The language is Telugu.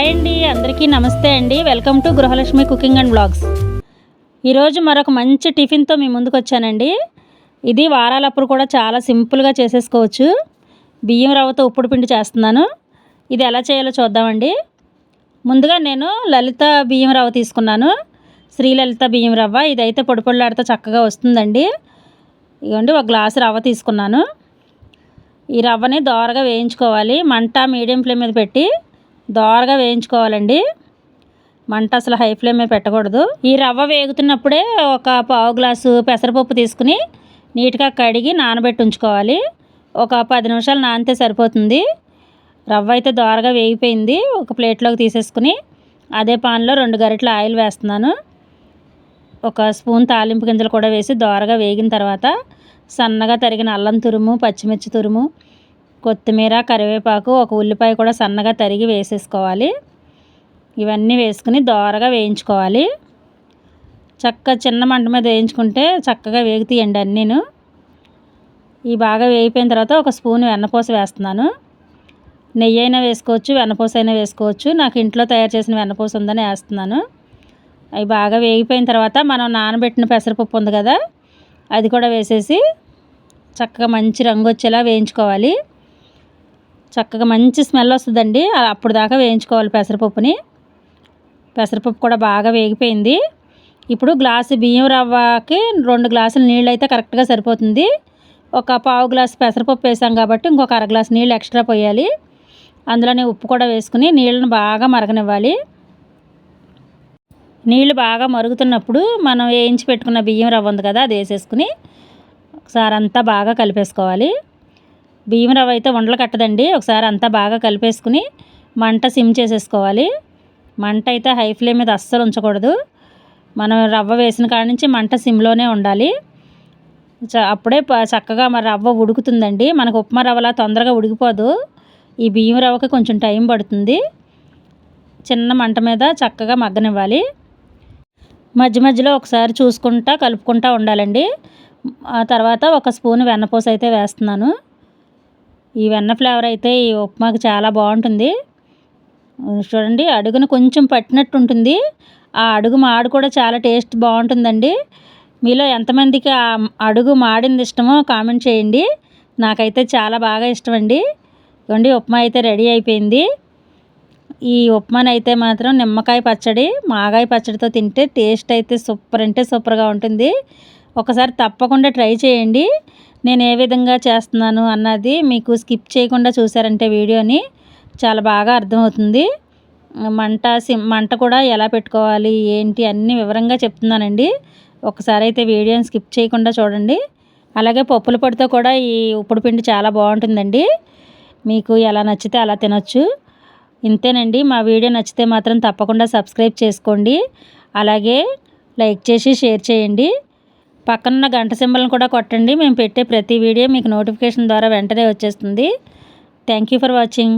హాయ్ అండి అందరికీ నమస్తే అండి. Welcome to Gruhalakshmi cooking and blogs. ఈరోజు మరొక మంచి టిఫిన్తో మీ ముందుకు వచ్చానండి. ఇది వారాలప్పుడు కూడా చాలా సింపుల్గా చేసేసుకోవచ్చు. బియ్యం రవ్వతో ఉప్పుడు పిండి చేస్తున్నాను. ఇది ఎలా చేయాలో చూద్దామండి. ముందుగా నేను లలిత బియ్యం రవ్వ తీసుకున్నాను. శ్రీలలిత బియ్యం రవ్వ. ఇదైతే పొడి పొడిలాడితే చక్కగా వస్తుందండి. ఇవ్వండి ఒక గ్లాసు రవ్వ తీసుకున్నాను. ఈ రవ్వని దోరగా వేయించుకోవాలి. మంట మీడియం ఫ్లేమ్ మీద పెట్టి దోరగా వేయించుకోవాలండి. మంట అసలు హై ఫ్లేమే పెట్టకూడదు. ఈ రవ్వ వేగుతున్నప్పుడే ఒక పావు గ్లాసు పెసరపప్పు తీసుకుని నీట్గా కడిగి నానబెట్టి ఉంచుకోవాలి. ఒక పది నిమిషాలు నానితే సరిపోతుంది. రవ్వ అయితే దోరగా వేగిపోయింది. ఒక ప్లేట్లోకి తీసేసుకుని అదే పాన్లో రెండు గరిటల ఆయిల్ వేస్తున్నాను. ఒక స్పూన్ తాలింపు గింజలు కూడా వేసి దోరగా వేగిన తర్వాత సన్నగా తరిగిన అల్లం తురుము పచ్చిమిర్చి తురుము కొత్తిమీర కరివేపాకు ఒక ఉల్లిపాయ కూడా సన్నగా తరిగి వేసేసుకోవాలి. ఇవన్నీ వేసుకుని దోరగా వేయించుకోవాలి. చక్క చిన్న మంట మీద వేయించుకుంటే చక్కగా వేగుతీయండి అన్నీను. ఈ బాగా వేగిపోయిన తర్వాత ఒక స్పూన్ వెన్నపూస వేస్తున్నాను. నెయ్యి అయినా వేసుకోవచ్చు వెన్నపూస అయినా వేసుకోవచ్చు. నాకు ఇంట్లో తయారు చేసిన వెన్నపూస ఉందని వేస్తున్నాను. అవి బాగా వేగిపోయిన తర్వాత మనం నానబెట్టిన పెసరపప్పు ఉంది కదా అది కూడా వేసేసి చక్కగా మంచి రంగు వచ్చేలా వేయించుకోవాలి. చక్కగా మంచి స్మెల్ వస్తుందండి. అప్పుడు దాకా వేయించుకోవాలి పెసరపప్పుని. పెసరపప్పు కూడా బాగా వేగిపోయింది. ఇప్పుడు గ్లాసు బియ్యం రవ్వకి రెండు గ్లాసులు నీళ్ళు అయితే కరెక్ట్గా సరిపోతుంది. ఒక పావు గ్లాసు పెసరపప్పు వేసాం కాబట్టి ఇంకొక అర గ్లాసు నీళ్ళు ఎక్స్ట్రా పోయాలి. అందులోనే ఉప్పు కూడా వేసుకుని నీళ్ళను బాగా మరగనివ్వాలి. నీళ్ళు బాగా మరుగుతున్నప్పుడు మనం వేయించి పెట్టుకున్న బియ్యం రవ్వ ఉంది కదా అది వేసేసుకుని ఒకసారి అంతా బాగా కలిపేసుకోవాలి. బియ్యం రవ్వ అయితే ఉండలు కట్టదండి. ఒకసారి అంతా బాగా కలిపేసుకుని మంట సిమ్ చేసేసుకోవాలి. మంట అయితే హై ఫ్లేమ్ మీద అస్సలు ఉంచకూడదు. మనం రవ్వ వేసిన కాడ నుంచి మంట సిమ్లోనే ఉండాలి. అప్పుడే చక్కగా మరి రవ్వ ఉడుకుతుందండి. మనకు ఉప్మా రవ్వలా తొందరగా ఉడికిపోదు. ఈ బియ్యం రవ్వకి కొంచెం టైం పడుతుంది. చిన్న మంట మీద చక్కగా మగ్గనివ్వాలి. మధ్య మధ్యలో ఒకసారి చూసుకుంటా కలుపుకుంటా ఉండాలండి. ఆ తర్వాత ఒక స్పూన్ వెన్నపూస అయితే వేస్తున్నాను. ఈ వెన్న ఫ్లేవర్ అయితే ఈ ఉప్మాకి చాలా బాగుంటుంది. చూడండి అడుగును కొంచెం పట్టినట్టు ఉంటుంది. ఆ అడుగు మాడు కూడా చాలా టేస్ట్ బాగుంటుందండి. మీలో ఎంతమందికి ఆ అడుగు మాడింది ఇష్టమో కామెంట్ చేయండి. నాకైతే చాలా బాగా ఇష్టం అండి ఇవ్వండి ఉప్మా అయితే రెడీ అయిపోయింది. ఈ ఉప్మాని అయితే మాత్రం నిమ్మకాయ పచ్చడి మాగాయ పచ్చడితో తింటే టేస్ట్ అయితే సూపర్ అంటే సూపర్గా ఉంటుంది. ఒకసారి తప్పకుండా ట్రై చేయండి. నేను ఏ విధంగా చేస్తున్నాను అన్నది మీకు స్కిప్ చేయకుండా చూసారంటే వీడియోని చాలా బాగా అర్థమవుతుంది. మంట సిమ్ మంట కూడా ఎలా పెట్టుకోవాలి ఏంటి అన్నీ వివరంగా చెప్తున్నానండి. ఒకసారి అయితే వీడియోని స్కిప్ చేయకుండా చూడండి. అలాగే పప్పుల పొడితో కూడా ఈ ఉప్పుడు పిండి చాలా బాగుంటుందండి. మీకు ఎలా నచ్చితే అలా తినొచ్చు. ఇంతేనండి మా వీడియో నచ్చితే మాత్రం తప్పకుండా సబ్స్క్రైబ్ చేసుకోండి. అలాగే లైక్ చేసి షేర్ చేయండి. పక్కనున్న గంట సింబల్ని కూడా కొట్టండి. మేము పెట్టే ప్రతి వీడియో మీకు నోటిఫికేషన్ ద్వారా వెంటనే వచ్చేస్తుంది. Thank you for watching